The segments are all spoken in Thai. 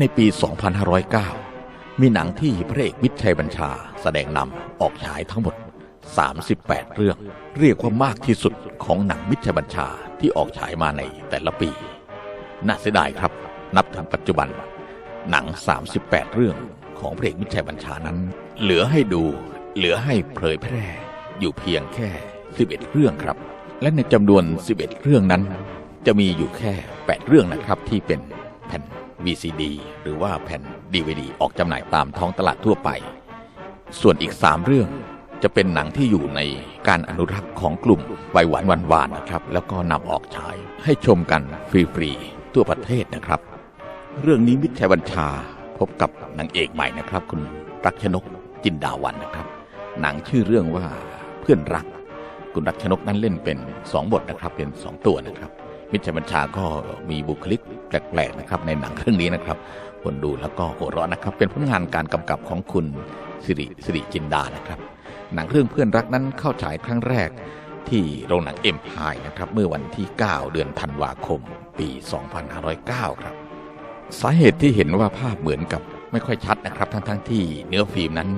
ในปี 2509 มีหนังที่พระเอกมิชัยบัญชาแสดงนำออกฉายทั้งหมด 38 เรื่อง เรียกว่ามากที่สุดของหนังมิชัยบัญชาที่ออกฉายมาในแต่ละปี น่าเสียดายครับ นับถึงปัจจุบัน หนัง 38 เรื่องของพระเอกมิชัยบัญชานั้น เหลือให้ดู เหลือให้เผยแพร่ อยู่เพียงแค่ 11 เรื่องครับ และในจำนวน 11 เรื่องนั้น จะมีอยู่แค่ 8 เรื่องนะครับที่เป็น VCD หรือว่าแผ่น DVD ออกจำหน่ายตามท้องตลาดทั่วไป ส่วนอีก 3 เรื่องจะเป็นหนังที่อยู่ในการอนุรักษ์ของกลุ่มวัยหวานวันวานนะครับ แล้วก็นำออกฉายให้ชมกันฟรีๆทั่วประเทศนะครับ เรื่องนี้มิตรชัยบัญชาพบกับนางเอกใหม่นะครับ คุณรักชนกจินดาวันนะครับ หนังชื่อเรื่องว่าเพื่อนรัก คุณรักชนกนั้นเล่นเป็น 2 บทนะครับเป็น 2 ตัวนะครับ มิชัยบัญชาก็มีบุคลิกแปลกๆนะครับ ในหนังเรื่องนี้นะครับ คนดูแล้วก็หัวเราะนะครับ เป็นผลงานการกำกับของคุณสิริสิริจินดานะครับ หนังเรื่องเพื่อนรักนั้นเข้าฉายครั้งแรกที่โรงหนังเอ็มพายนะครับ เมื่อวันที่ 9 เดือนธันวาคม ปี 2509 ครับ สาเหตุที่เห็นว่าภาพเหมือนกับ ไม่ค่อยชัดนะครับ ทั้งๆทที่เนื้อฟิล์มนั้น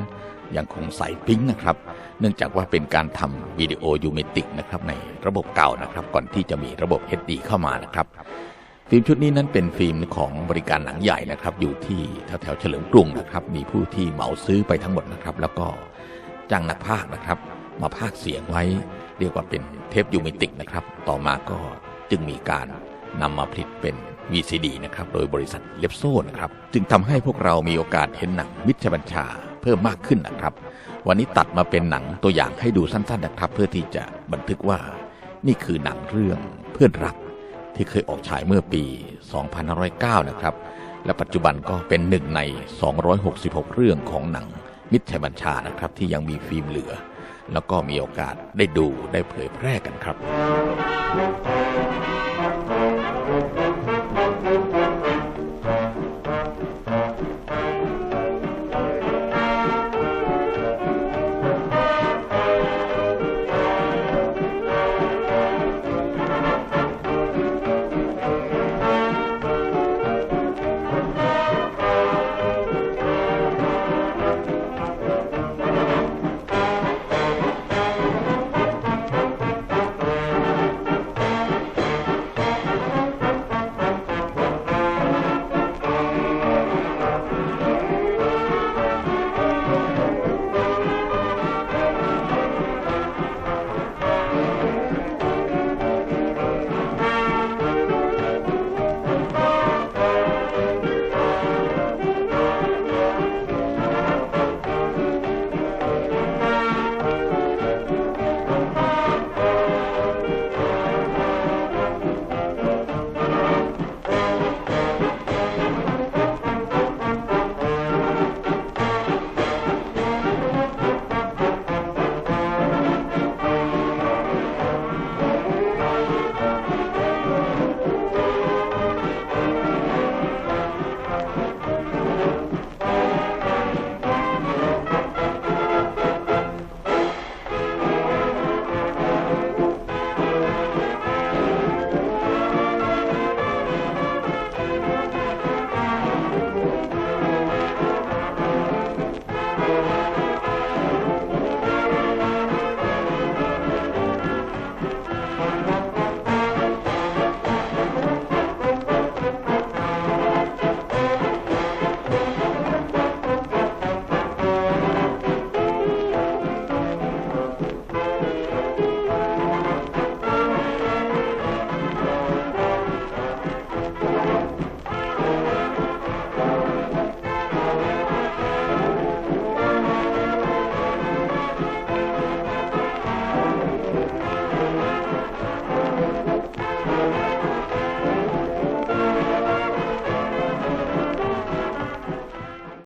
ยังคงใสปิ๊งนะครับ เนื่องจากว่าเป็นการทำวิดีโอยูเมติกนะครับในระบบเก่านะครับ ก่อนที่จะมีระบบ HD เข้ามานะครับ ฟิล์มชุดนี้นั้นเป็นฟิล์มของบริการหนังใหญ่นะครับ อยู่ที่แถวแถวๆเฉลิมกรุงนะครับ มีผู้ที่เหมาซื้อไปทั้งหมดนะครับ แล้วก็จ้างนักพากนะครับ มาพากเสียงไว้ เรียกว่าเป็นเทปยูเมติกนะครับ ต่อมาก็จึงมีการ นำมาผลิตเป็น VCD นะครับโดยบริษัทเลปโซ่นะครับจึงทำให้พวกเรามีโอกาสเห็นหนังมิชบัญชาเพิ่มมากขึ้นนะครับ วันนี้ตัดมาเป็นหนังตัวอย่างให้ดูสั้นๆนะครับ เพื่อที่จะบันทึกว่านี่คือหนังเรื่องเพื่อนรักที่เคยออกฉายเมื่อปี 2509 นะครับ และปัจจุบันก็เป็นหนึ่งใน 266 เรื่องของหนังมิตรชัยบัญชานะครับ ที่ยังมีฟิล์มเหลือ แล้วก็มีโอกาสได้ดูได้เผยแพร่กันครับ